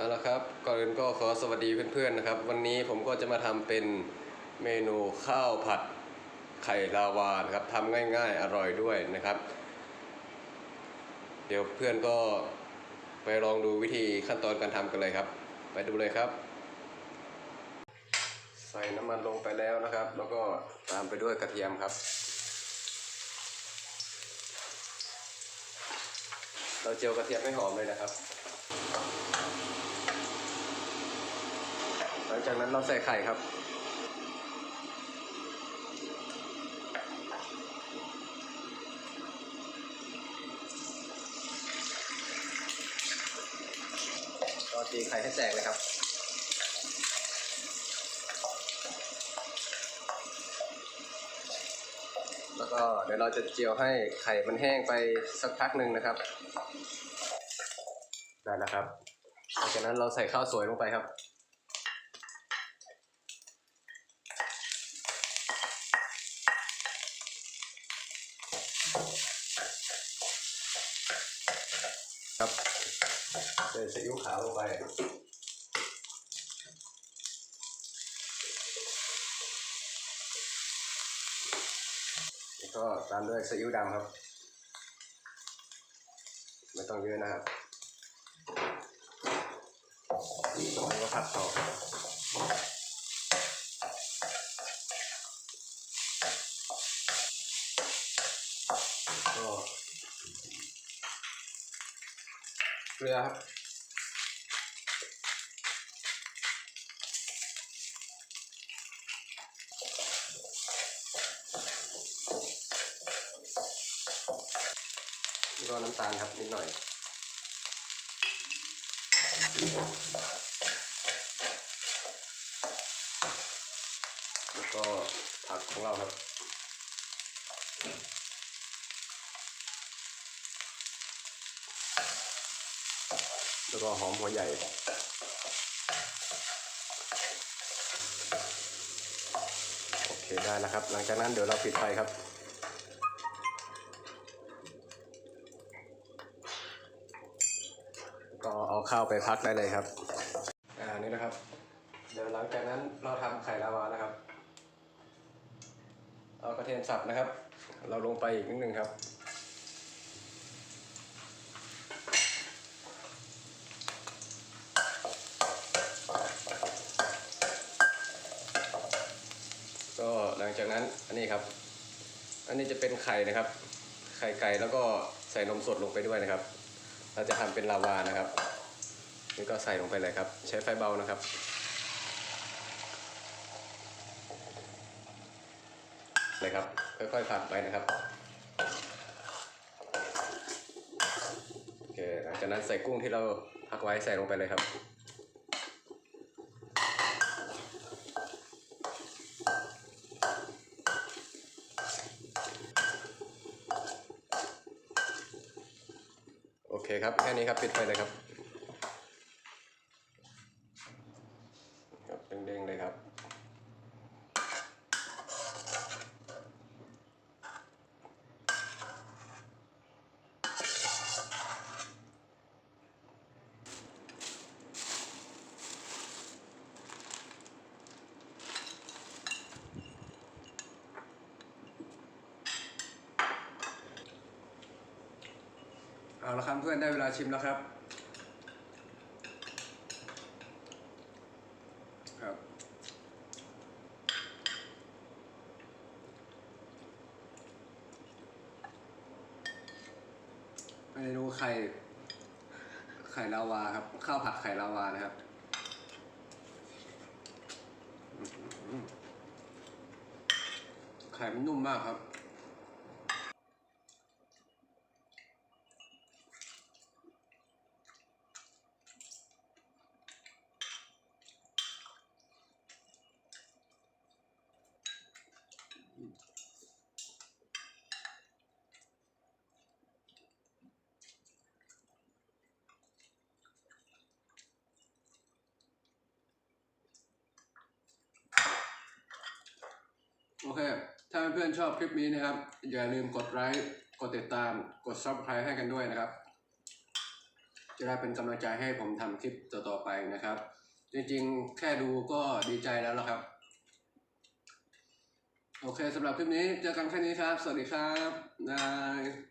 เอาละครับก่อนอื่นก็ขอสวัสดีเพื่อนๆนะครับ วันนี้ผมก็จะมาทำเป็นเมนูข้าวผัดไข่ลาวานะครับทำง่ายๆ อร่อยด้วยนะครับ เดี๋ยวเพื่อนก็ไปลองดูวิธีขั้นตอนการทำกันเลยครับ ไปดูเลยครับ ใส่น้ำมันลงไปแล้วนะครับ แล้วก็ตามไปด้วยกระเทียมครับ เราเจียวกระเทียมให้หอมเลยนะครับ หลัง จากนั้นเราใส่ไข่ครับ ก็ตีไข่ให้แตกเลยครับแล้วก็เดี๋ยวเราจะเจียวให้ไข่มันแห้งไปสักพักหนึ่งนะครับ ได้แล้วครับ หลังจากนั้นเราใส่ข้าวสวยลงไปครับ ครับใส่ซีอิ๊วขาวลงไปแล้วก็ตามด้วยซีอิ๊วดำครับ ไม่ต้องเยอะนะครับแล้วก็ผัดต่อ ก็เกลือครับแล้วก็น้ำตาลครับนิดหน่อยแล้วก็ผักของเราครับ แล้วก็หอมหัวใหญ่ โอเคได้แล้วครับ หลังจากนั้นเดี๋ยวเราปิดไฟครับ ก็เอาข้าวไปพักได้เลยครับ อ่านี่นะครับ เดี๋ยวหลังจากนั้นเราทำไข่ลาวานะครับ เอากระเทียมสับนะครับ เราลงไปอีกนิดนึงครับ ก็หลัง จากนั้นอันนี้ครับ อันนี้จะเป็นไข่นะครับ ไข่ไก่แล้วก็ใส่นมสดลงไปด้วยนะครับ เราจะทำเป็นลาวานะครับ นี่ก็ใส่ลงไปเลยครับ ใช้ไฟเบานะครับ เลยครับ ค่อยๆผัดไปนะครับโอเคหลังจากนั้นใส่กุ้งที่เราพักไว้ใส่ลงไปเลยครับ คครับ แค่นี้ครับ ปิดไฟเลยครับเด้งๆเลยครับ เอาละครับเพื่อนได้เวลาชิมแล้วครับครับเมนูไข่ไข่ลาวาครับ ข้าวผัดไข่ลาวานะครับไข่มันนุ่มมากครับ อเค ถ้าเพื่อนๆชอบคลิปนี้นะครับ อย่าลืมกดไลค์กดติดตามกด subscribe ให้กันด้วยนะครับ จะได้เป็นกำลังใจให้ผมทำคลิปต่อๆไปนะครับ จริงๆ แค่ดูก็ดีใจแล้วละครับ โอเคสำหรับคลิปนี้เจอกันแค่นี้ครับ สวัสดีครับบาย